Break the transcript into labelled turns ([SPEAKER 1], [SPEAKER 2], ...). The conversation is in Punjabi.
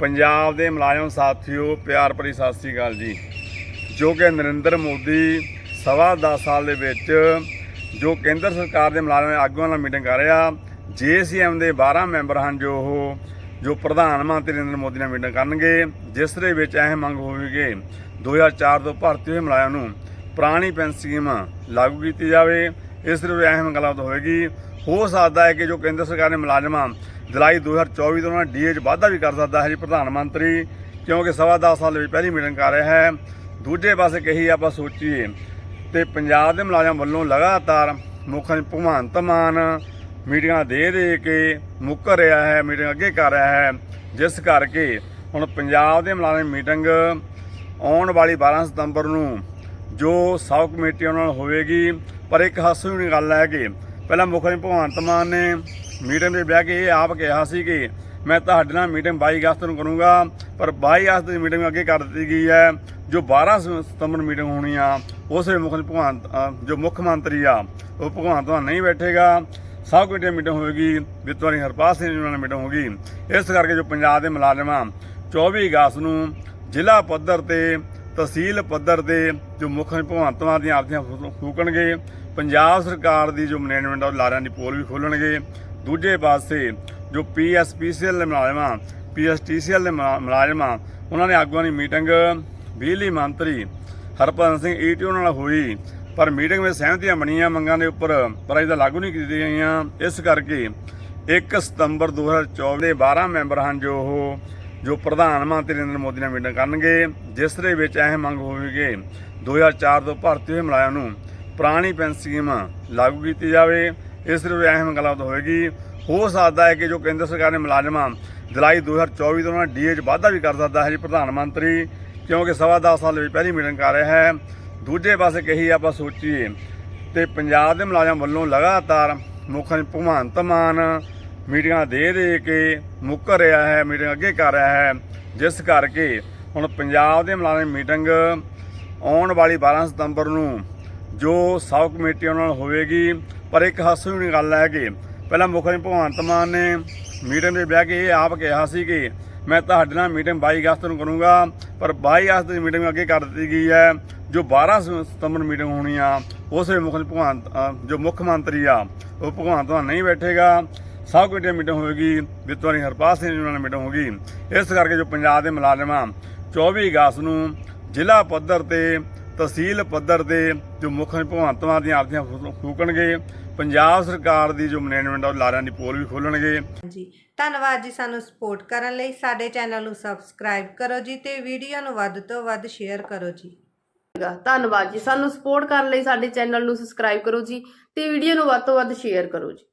[SPEAKER 1] ਪੰਜਾਬ ਦੇ ਮੁਲਾਜ਼ਮ ਸਾਥੀਓ, ਪਿਆਰ ਭਰੀ ਸਤਿ ਸ੍ਰੀ ਅਕਾਲ ਜੀ। ਜੋ ਕਿ ਨਰਿੰਦਰ ਮੋਦੀ ਸਵਾ 10 ਸਾਲ ਦੇ ਵਿੱਚ ਜੋ ਕੇਂਦਰ ਸਰਕਾਰ ਦੇ ਮੁਲਾਜ਼ਮ ਆਗੂਆਂ ਨਾਲ ਮੀਟਿੰਗ ਕਰ ਰਿਹਾ, ਜੀਸੀਐਮ ਦੇ 12 ਮੈਂਬਰ ਹਨ ਜੋ ਉਹ, ਜੋ ਪ੍ਰਧਾਨ ਮੰਤਰੀ ਨਰਿੰਦਰ ਮੋਦੀ ਨਾਲ ਮੀਟਿੰਗ ਕਰਨਗੇ, ਜਿਸ ਦੇ ਵਿੱਚ ਇਹ ਮੰਗ ਹੋਵੇਗੀ 2004 ਤੋਂ ਭਰਤੀ ਹੋਏ ਮੁਲਾਜ਼ਮ ਨੂੰ ਪੁਰਾਣੀ ਪੈਨਸ਼ਨ ਸਕੀਮ ਲਾਗੂ ਕੀਤੀ ਜਾਵੇ। ਇਸ ਦੇ ਵਿੱਚ ਅਹਿਮ ਗੱਲਬਾਤ ਹੋਵੇਗੀ। ਹੋ ਸਕਦਾ ਹੈ ਕਿ ਜੋ ਕੇਂਦਰ ਸਰਕਾਰ ਨੇ ਮੁਲਾਜ਼ਮਾਂ ਜੁਲਾਈ 2024 ਤੋਂ ਉਹਨਾਂ ਡੀਏ 'ਚ ਵਾਧਾ ਵੀ ਕਰ ਸਕਦਾ ਹੈ ਜੀ ਪ੍ਰਧਾਨ ਮੰਤਰੀ, ਕਿਉਂਕਿ ਸਵਾ 10 ਸਾਲ ਵਿੱਚ ਪਹਿਲੀ ਮੀਟਿੰਗ ਕਰ ਰਿਹਾ ਹੈ। ਦੂਜੇ ਪਾਸੇ ਕਹੀ ਆਪਾਂ ਸੋਚੀਏ ਤੇ ਪੰਜਾਬ ਦੇ ਮੁਲਾਜ਼ਮ ਵੱਲੋਂ ਲਗਾਤਾਰ ਮੁੱਖ ਭਗਵੰਤ ਮਾਨ ਮੀਟਿੰਗਾਂ ਦੇ ਦੇ ਕੇ ਮੁੱਕਰ ਰਿਹਾ ਹੈ, ਮੀਟਿੰਗ ਅੱਗੇ ਕਰ ਰਿਹਾ ਹੈ। ਜਿਸ ਕਰਕੇ ਹੁਣ ਪੰਜਾਬ ਦੇ ਮੁਲਾਜ਼ਮ ਮੀਟਿੰਗ ਆਉਣ ਵਾਲੀ 12 ਸਤੰਬਰ ਨੂੰ ਜੋ ਸਭ ਕਮੇਟੀ ਉਹਨਾਂ ਨਾਲ ਹੋਵੇਗੀ, ਪਰ ਇੱਕ ਹਾਸੂ ਦੀ ਗੱਲ ਹੈ ਕਿ ਪਹਿਲਾਂ ਮੁੱਖ ਮੰਤਰੀ ਭਗਵੰਤ ਮਾਨ ਨੇ ਮੀਟਿੰਗ ਦੇ ਬਹਿ ਕੇ ਇਹ ਆਪ ਕਿਹਾ ਸੀ ਕਿ ਮੈਂ ਤੁਹਾਡੇ ਨਾਲ ਮੀਟਿੰਗ 22 ਅਗਸਤ ਨੂੰ ਕਰੂੰਗਾ, ਪਰ 22 ਅਗਸਤ ਦੀ ਮੀਟਿੰਗ ਅੱਗੇ ਕਰ ਦਿੱਤੀ ਗਈ ਹੈ, ਜੋ 12 ਸ- ਸਤੰਬਰ ਮੀਟਿੰਗ ਹੋਣੀ ਆ, ਉਸ ਵੇਲੇ ਮੁੱਖ ਮੰਤਰੀ ਭਗਵੰਤ ਜੋ ਮੁੱਖ ਮੰਤਰੀ ਆ, ਉਹ ਭਗਵੰਤ ਮਾਨ ਨਹੀਂ ਬੈਠੇਗਾ। ਸਭ ਕਮੇਟੀ ਮੀਟਿੰਗ ਹੋਵੇਗੀ ਵਿੱਤ ਵਾਲੀ ਹਰਪਾਲ ਸਿੰਘ ਜੀ ਨਾਲ ਮੀਟਿੰਗ ਹੋਗੀ ਇਸ ਕਰਕੇ ਜੋ ਪੰਜਾਬ ਦੇ ਮੁਲਾਜ਼ਮਾਂ 24 ਅਗਸਤ ਨੂੰ ਜ਼ਿਲ੍ਹਾ ਪੱਧਰ ਤੇ ਤਹਿਸੀਲ ਪੱਧਰ ਤੇ ਜੋ ਮੁੱਖ ਭਗਵੰਤ ਮਾਨ ਦੀਆਂ ਆਪਦੀਆਂ ਫੂ- ਫੂਕਣਗੇ, ਪੰਜਾਬ ਸਰਕਾਰ ਦੀ ਜੋ ਮੈਨੇਜਮੈਂਟ ਆ, ਉਹ ਲਾਰਿਆਂ ਦੀ ਪੋਲ ਵੀ ਖੋਲਣਗੇ। ਦੂਜੇ ਪਾਸੇ ਜੋ ਪੀਐਸਪੀਸੀਐਲ ਦੇ ਮੁਲਾਜ਼ਮਾਂ ਪੀਐਸਟੀਸੀਐਲ ਦੇ ਮੁਲਾ- ਮੁਲਾਜ਼ਮਾਂ, ਉਹਨਾਂ ਨੇ ਆਗੂਆਂ ਦੀ ਮੀਟਿੰਗ ਬਿਜਲੀ ਮੰਤਰੀ ਹਰਪਾਲ ਸਿੰਘ ਈਟੀਓ ਨਾਲ ਹੋਈ, ਪਰ ਮੀਟਿੰਗ ਵਿੱਚ ਸਹਿਮਤੀਆਂ ਬਣੀਆਂ ਮੰਗਾਂ ਦੇ ਉੱਪਰ ਪਰ ਇਹਦਾ ਲਾਗੂ ਨਹੀਂ ਕੀਤੀਆਂ ਗਈਆਂ। ਇਸ ਕਰਕੇ 1 ਸਤੰਬਰ 2024 ਦੇ 12 ਮੈਂਬਰ ਹਨ ਜੋ ਉਹ ਜੋ ਪ੍ਰਧਾਨ ਮੰਤਰੀ ਨਰਿੰਦਰ ਮੋਦੀ ਨਾਲ ਮੀਟਿੰਗ ਕਰਨਗੇ, ਜਿਸ ਦੇ ਵਿੱਚ ਇਹ ਮੰਗ ਹੋਵੇਗੀ 2004 ਤੋਂ ਭਰਤੀ ਹੋਏ ਮੁਲਾਜ਼ਮ ਨੂੰ ਪੁਰਾਣੀ ਪੈਨਸ਼ਨ ਸਕੀਮ ਲਾਗੂ ਕੀਤੀ ਜਾਵੇ। ਇਸ ਦੇ ਵਿੱਚ ਅਹਿਮ ਗੱਲਬਾਤ ਹੋਵੇਗੀ। ਹੋ ਸਕਦਾ ਹੈ ਕਿ ਜੋ ਕੇਂਦਰ ਸਰਕਾਰ ਨੇ ਮੁਲਾਜ਼ਮਾਂ ਜੁਲਾਈ 2024 ਤੋਂ ਉਹਨਾਂ ਡੀਏ 'ਚ ਵਾਧਾ ਵੀ ਕਰ ਸਕਦਾ ਹੈ ਜੀ ਪ੍ਰਧਾਨ ਮੰਤਰੀ, ਕਿਉਂਕਿ ਸਵਾ 10 ਸਾਲ ਵਿੱਚ ਪਹਿਲੀ ਮੀਟਿੰਗ ਕਰ ਰਿਹਾ ਹੈ। ਦੂਜੇ ਪਾਸੇ ਕਹੀ ਆਪਾਂ ਸੋਚੀਏ ਤੇ ਪੰਜਾਬ ਦੇ ਮੁਲਾਜ਼ਮ ਵੱਲੋਂ ਲਗਾਤਾਰ ਮੁੱਖ ਭਗਵੰਤ ਮਾਨ ਮੀਟਿੰਗਾਂ ਦੇ ਦੇ ਕੇ ਮੁੱਕਰ ਰਿਹਾ ਹੈ, ਮੀਟਿੰਗ ਅੱਗੇ ਕਰ ਰਿਹਾ ਹੈ। ਜਿਸ ਕਰਕੇ ਹੁਣ ਪੰਜਾਬ ਦੇ ਮੁਲਾਜ਼ਮ ਮੀਟਿੰਗ ਆਉਣ ਵਾਲੀ 12 ਸਤੰਬਰ ਨੂੰ ਜੋ ਸਭ ਕਮੇਟੀ ਉਹਨਾਂ ਨਾਲ ਹੋਵੇਗੀ, ਪਰ ਇੱਕ ਹਾਸੂ ਦੀ ਗੱਲ ਹੈ ਕਿ ਪਹਿਲਾਂ ਮੁੱਖ ਮੰਤਰੀ ਭਗਵੰਤ ਮਾਨ ਨੇ ਮੀਟਿੰਗ ਦੇ ਬਹਿ ਕੇ ਇਹ ਆਪ ਕਿਹਾ ਸੀ ਕਿ ਮੈਂ ਤੁਹਾਡੇ ਨਾਲ ਮੀਟਿੰਗ 22 ਅਗਸਤ ਨੂੰ ਕਰੂੰਗਾ, ਪਰ 22 ਅਗਸਤ ਦੀ ਮੀਟਿੰਗ ਅੱਗੇ ਕਰ ਦਿੱਤੀ ਗਈ ਹੈ। ਜੋ 12 ਸਤੰਬਰ ਮੀਟਿੰਗ ਹੋਣੀ ਆ, ਉਸ ਵੇਲੇ ਮੁੱਖ ਮੰਤਰੀ ਭਗਵੰਤ ਜੋ ਮੁੱਖ ਮੰਤਰੀ ਆ, ਉਹ ਭਗਵੰਤ ਮਾਨ ਨਹੀਂ ਬੈਠੇਗਾ। ਸਬ ਕਮੇਟੀ ਦੀ ਮੀਟਿੰਗ ਹੋਵੇਗੀ ਵਿੱਤ ਵਾਲੀ ਹਰਪਾਲ ਸਿੰਘ ਜੀ ਨਾਲ ਮੀਟਿੰਗ ਹੋਗੀ ਇਸ ਕਰਕੇ ਜੋ ਪੰਜਾਬ ਦੇ ਮੁਲਾਜ਼ਮਾਂ 24 ਅਗਸਤ ਨੂੰ ਜ਼ਿਲ੍ਹਾ ਪੱਧਰ ਤੇ ਤਹਿਸੀਲ ਪੱਧਰ ਤੇ ਜੋ ਮੁੱਖ ਮਾਨ ਦੀਆਂ ਆਪਦੀਆਂ ਫੂ- ਫੂਕਣਗੇ ਪੰਜਾਬ ਸਰਕਾਰ ਦੀ ਜੋ ਮੈਨੇਜਮੈਂਟ ਆ ਉਹ ਲਾਰਿਆਂ ਦੀ ਪੋਲ ਵੀ ਖੋਲਣਗੇ।
[SPEAKER 2] ਜੀ ਧੰਨਵਾਦ ਜੀ ਸਾਨੂੰ ਸਪੋਰਟ ਕਰਨ ਲਈ। ਸਾਡੇ ਚੈਨਲ ਨੂੰ ਸਬਸਕ੍ਰਾਈਬ ਕਰੋ ਜੀ ਤੇ ਵੀਡੀਓ ਨੂੰ ਵੱਧ ਤੋਂ ਵੱਧ ਸ਼ੇਅਰ ਕਰੋ ਜੀ।
[SPEAKER 3] ਧੰਨਵਾਦ ਜੀ। ਸਾਨੂੰ ਸਪੋਰਟ ਕਰਨ ਲਈ ਸਾਡੇ ਚੈਨਲ ਨੂੰ ਸਬਸਕ੍ਰਾਈਬ ਕਰੋ ਜੀ ਤੇ ਵੀਡੀਓ ਨੂੰ ਵੱਧ ਤੋਂ ਵੱਧ ਸ਼ੇਅਰ ਕਰੋ ਜੀ।